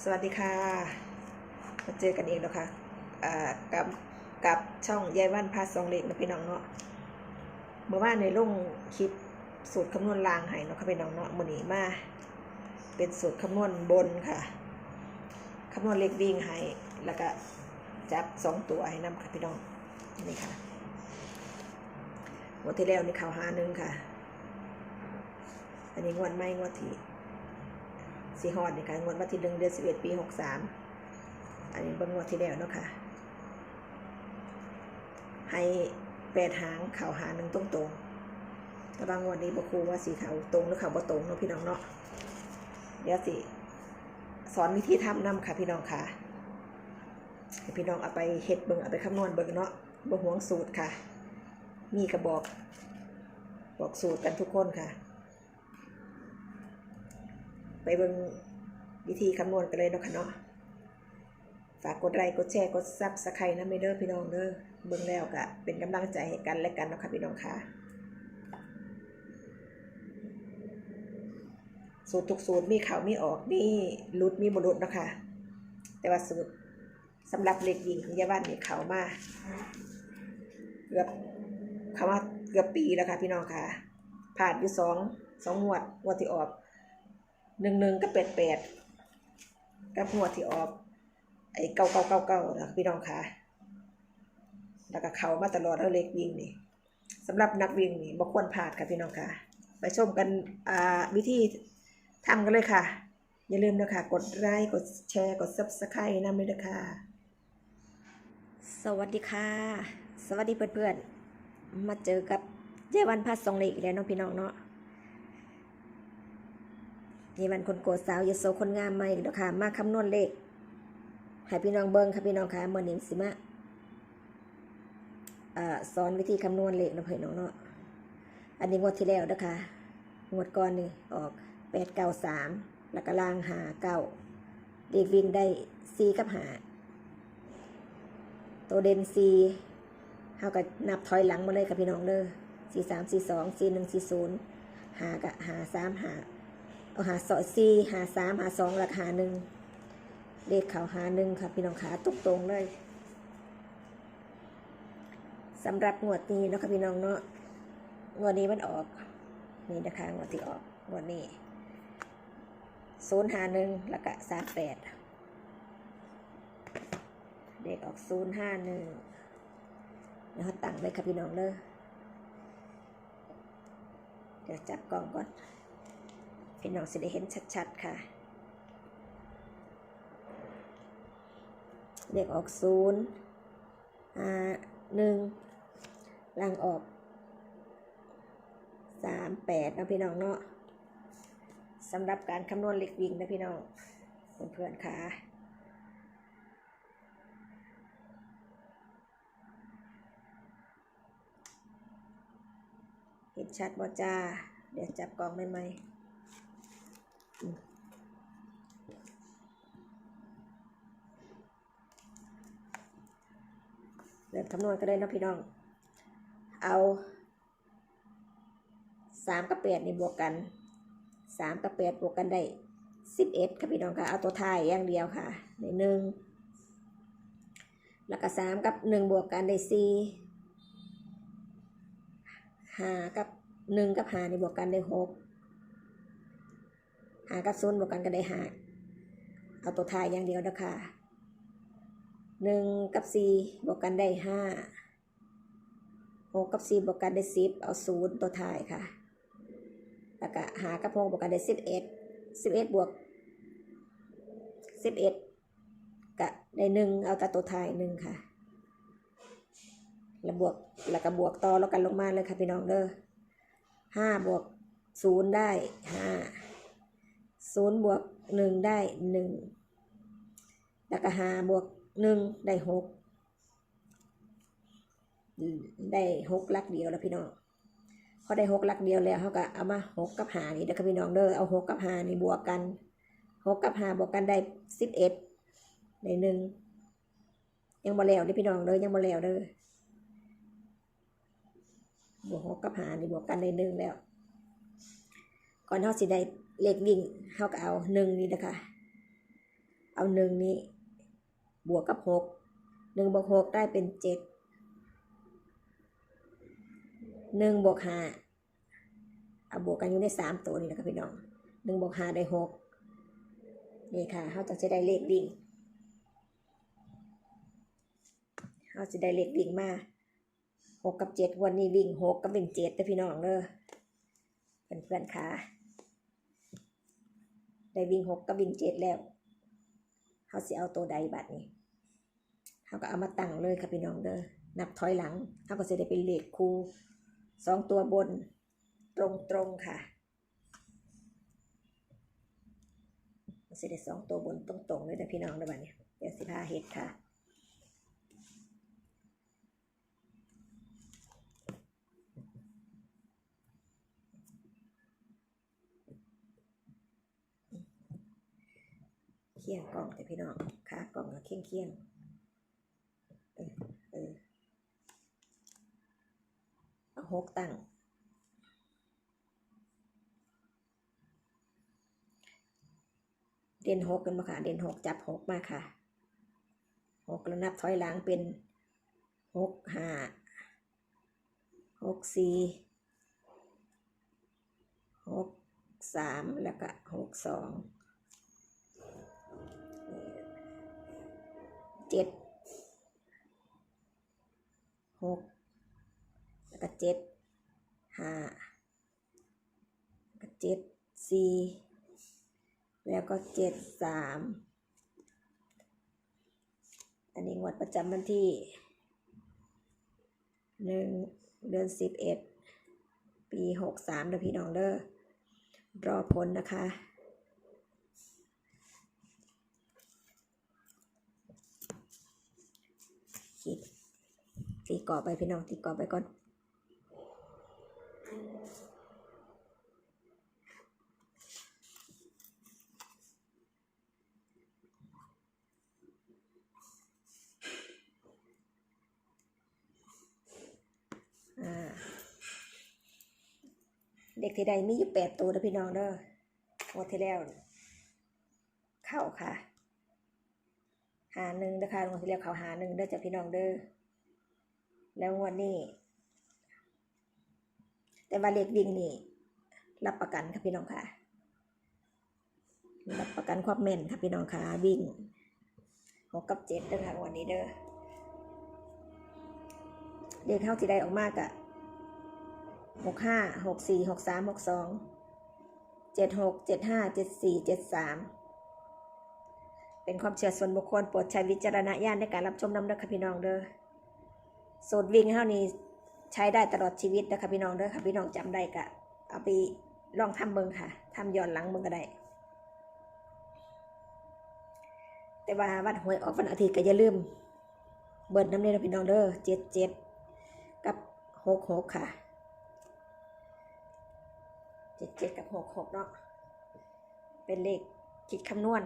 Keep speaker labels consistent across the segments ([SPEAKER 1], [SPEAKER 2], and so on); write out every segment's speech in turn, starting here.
[SPEAKER 1] สวัสดีค่ะ มาเจอกันเองแล้วค่ะกับกับช่องยายวันพาสองเล็กนะพี่น้องเนาะเมื่อวานในลงคลิปสูตรคำนวณรางให้เนาะค่ะพี่น้องเนาะมือนี้มา เป็นสูตรคำนวณบนค่ะคำนวณเลขวิ่งให้แล้วก็จับสองตัวให้นำค่ะพี่น้องนี่ค่ะงวดที่แล้วนี่เขาหาหนึ่งค่ะ อันนี้งวดไม่งวดที่ สีฮอดนี่ค่ะงวดวันที่หนึ่งเดือนสิบเอ็ดปีหกสามอันนี้เบิ่งวดที่แล้วเนาะค่ะให้แปดหางเข่าหาหนึ่งตรงตรงแต่บางวดนี้บอครูว่าสีเขาตรงหรือเขาบ่ตรงเนาะพี่น้องเนาะเดี๋ยวสิสอนวิธีทำนำค่ะ พี่น้องค่ะให้พี่น้องเอาไปเฮ็ดเบิ่งเอาไปคำนวณเบิ่งเนาะบ่ห่วงสูตรค่ะ มีกระบอก บอกสูตรกันทุกคนค่ะ ไปเบิ่งวิธีคำนวณกันเลยเนาะค่ะเนาะฝากกดไลค์กดแชร์กดซับสไครต์นะไม่เด้อพี่น้องเด้อเบิ่งแล้วก็เป็นกำลังใจให้กันและกันเนาะค่ะพี่น้องค่ะสูตรทุกสูตรมีเขามีออกมีลุดมีบรุษเนาะค่ะแต่ว่าสูตรสำหรับเล็กยิงของยาบ้านนี่เขามาเกือบเขามาเกือบปีแล้วค่ะพี่น้องค่ะผ่านอยู่สองสองงวดงวดที่ออก หนึ่งหนึ่งก็แปดแปดกับหัวที่ออก ไอ้เก้าเก้าเก้าเก้านะพี่น้องค่ะแล้วก็เขามาตลอดแล้วเล็กวิ่งนี่สำหรับนักวิ่งนี่บ่ควรพลาดค่ะพี่น้องค่ะ ไปชมกันอ่าวิธีทำกันเลยค่ะ อย่าลืมนะคะกดไลค์กดแชร์กด subscribe นะเลยนะคะสวัสดีค่ะ สวัสดีเพื่อนๆมาเจอกับเจวันพัดสองเล็กอีกแล้วน้องพี่น้องเนาะ นี่มันคนโกดสาวยโสคนงามมาอีกแล้วค่ะ มาคำนวณเลขให้พี่น้องเบิ้งค่ะพี่น้องค่ะเมื่อนี้สิมาอ่าสอนวิธีคำนวณเลขนะเพี่อนน้องเนาะ อันนี้งวดที่แล้วนะคะงวดก่อนนี่ออกแปดเก้าสามแล้วก็ล่างหาเก้าเลขวิ่งได้สี่กับหาตัวเด่นสี่เท่ากับนับถอยหลังมาเลยค่ะพี่น้องเด้อสี่สามสี่สองสี่หนึ่งสี่ศูนย์หากับหาสามหา เอาหาสอสี่หาสามหาสองหลักหาหนึ่งเลขเขาหาหนึ่งค่ะ พี่น้องขาตรงตรงเลยสำหรับงวดนี้นะค่ะพี่น้องเนาะงวดนี้มันออกนี่นะคะงวดที่ออกงวดนี้ศูนย์หาหนึ่งแล้วก็สามแปดเด็กออกศูนย์ห้าหนึ่งเดี๋ยวเขาตั้งไว้ค่ะพี่น้องเลยเดี๋ยวจับกล้องก่อน พี่น้องสิได้เห็นชัดๆค่ะ เลขออกศูนย์ห้าหนึ่งลังออกสามแปดนะพี่น้องเนาะสำหรับการคำนวณเลขวิ่งนะพี่น้องเพื่อนๆค่ะเห็นชัดบ่จ้า เดี๋ยวจับกล้องใหม่ๆอืมเริ่ม คำนวณก็ได้นะพี่น้อง เอาสามกับแปดนี่บวกกันสามกับแปดบวกกันได้สิบเอ็ดค่ะพี่น้องค่ะเอาตัวท้ายอย่างเดียวค่ะในหนึ่งแล้วก็สามกับหนึ่งบวกกันได้สี่ห้ากับหนึ่งกับห้านี่บวกกันได้หกห้ากับศูนย์บวกกันก็ได้ห้าเอาตัวท้ายอย่างเดียวนะคะ หนึ่งกับสี่บวกกันได้ห้าหกกับสี่บวกกันได้สิบเอาศูนย์ตัวท้ายค่ะ แล้วก็หากับหกบวกกันได้สิบเอ็ดสิบเอ็ดบวกสิบเอ็ดก็ได้หนึ่งเอาแต่ตัวท้ายหนึ่งค่ะ แล้วบวกแล้วก็บวกต่อแล้วกันลงมาเลยค่ะพี่น้องเด้อห้าบวกศูนย์ได้ห้าศูนย์บวกหนึ่งได้หนึ่งแล้วก็หาบวก หนึ่งได้หกได้หกลักเดียวแล้วพี่น้องพอได้หกลักเดียวแล้วเขาก็เอามาหกกับหานี่เด้อค่ะพี่น้องเด้อเอาหกกับหานี่บวกกันหกกับหาบวกกันได้สิบเอ็ดได้หนึ่งยังบ่แล้วเด้พี่น้องเด้อยังบ่แล้วเด้อบวกหกกับหานี่บวกกันได้หนึ่งแล้ว ก่อนเท่าสิได้เลขวิ่งเท่ากับเอาหนึ่งนี่นะคะเอาหนึ่งนี้ บวกกับหกหนึ่งบวกหกได้เป็นเจ็ดหนึ่งบวกห้าเอาบวกกันอยู่ในสามตัวนี่นะครับพี่น้องหนึ่งบวกห้าได้หกนี่ค่ะเขาจะจะได้เลขวิ่งเขาจะได้เลขวิ่งมาหกกับเจ็ดวันนี้วิ่งหกกับวิ่งเจ็ดนะพี่น้องเด้อเพื่อนๆค่ะได้วิ่งหกกับวิ่งเจ็ดแล้วเขาสิเอาตัวใดบัดนี้ เขาก็เอามาตั้งเลยค่ะพี่น้องเด้อนับถอยหลังเขาก็จะได้เป็นเลขคูสองตัวบนตรงตรงค่ะมันจสองตัวบนตรงตรงเลยนะพี่น้องเด้อบัดนี้เดี๋ยวสิพาเฮ็ดค่ะเคี่ยงกล่องแต่พี่น้องขากล่องก็เคี่ยงเคี่ยงๆเออเออเอา หกตั้ง เด่นหกกันมาค่ะ เด่นหกจับหกมาค่ะหกแล้วนับถอยหลังเป็นหกห้าหกสี่หกสามแล้วก็หกสองเจ็ดหก เจ็ดห้าก็เจ็ดสี่แล้วก็เจ็ดสามอันนี้งวดประจำวันที่หนึ่งเดือนสิบเอ็ดปีหกสามเด้อพี่น้องเด้อรอผลนะคะขีดตีกรอบไปพี่น้องตีกรอบไปก่อน เด็กที่ใดมีอยู่แปดตัวนะพี่น้องเด้อหมดที่แล้ว เข้าค่ะ หาหนึ่งนะคะงวดที่แล้วเขาหาหนึ่งเด้อจากพี่น้องเด้อ แล้วงวดนี้ แต่ว่าเลขวิ่งนี่รับประกันค่ะพี่น้องค่ะ รับประกันความแม่นค่ะพี่น้องค่ะวิ่งหกกับเจ็ดเด้อค่ะงวันนี้เด้อเลขเท่าที่ได้ออกมากอะหกห้าหกสี่หกสามหกสองเจ็ดหกเจ็ดห้าเจ็ดสี่เจ็ดสามเป็นความเชื่อส่วนบุคคลโปรดใช้วิจารณญาณในการรับชมนำเด้อค่ะพี่น้องเด้อสูตรวิ่งเท่านี้ ใช้ได้ตลอดชีวิตนะคะพี่น้องเด้อค่ะพี่น้องจำได้กะเอาไปลองทำเบิ่งค่ะทำย้อนหลังเบิ่งก็ได้ แต่ว่าวันหวยออกวันอาทิตย์ก็อย่าลืม เบิดน้ำเนยนะพี่น้องเด้อเจ็ดเจ็ดกับหกหกค่ะเจ็ดเจ็ดกับหกหกเนาะเป็นเลขคิดคำนวณ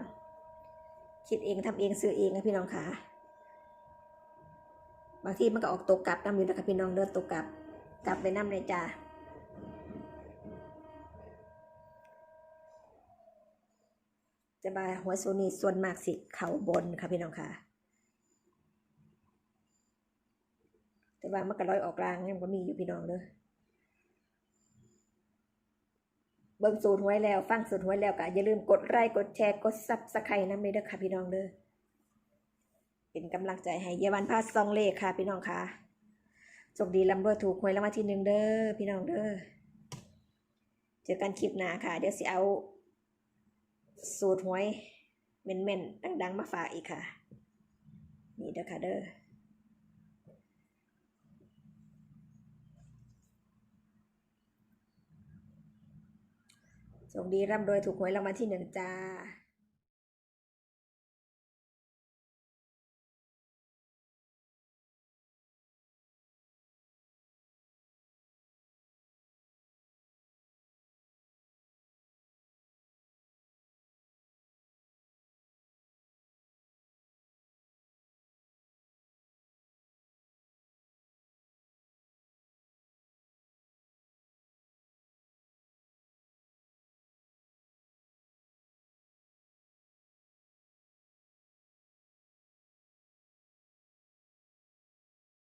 [SPEAKER 1] คิดเองทำเองซื้อเองนะพี่น้องค่ะ บางทีมันก็ออกตกกลับน้ำอยู่นะคะพี่น้องเดินตกกลับกลับไปน้ำเลยจ้าจะบาหัวโซนีส่วนมากสิเขาบนค่ะพี่น้องค่ะ แต่ว่ามันก็ลอยออกกลางยังก็มีอยู่พี่น้องเด้อเบิ่งสูตรหวยแล้ว ฟังสูตรหวยแล้วก็อย่าลืมกดไลค์กดแชร์กดซับสไครต์น้ำเลยเด้อค่ะพี่น้องเด้อ เป็นกำลังใจให้เยาวันพาซองเลขค่ะ พี่น้องค่ะโชคดีลำรวยถูกหวยรางวัลที่หนึ่งเด้อพี่น้องเด้อเจอกันคลิปหน้าค่ะ เดี๋ยวสิเอา สูตรหวยเม่นๆดังๆ มาฝากอีกค่ะ นี่เด้อค่ะเด้อโชคดีร่ำรวยถูกหวยรางวัลที่หนึ่งจ้า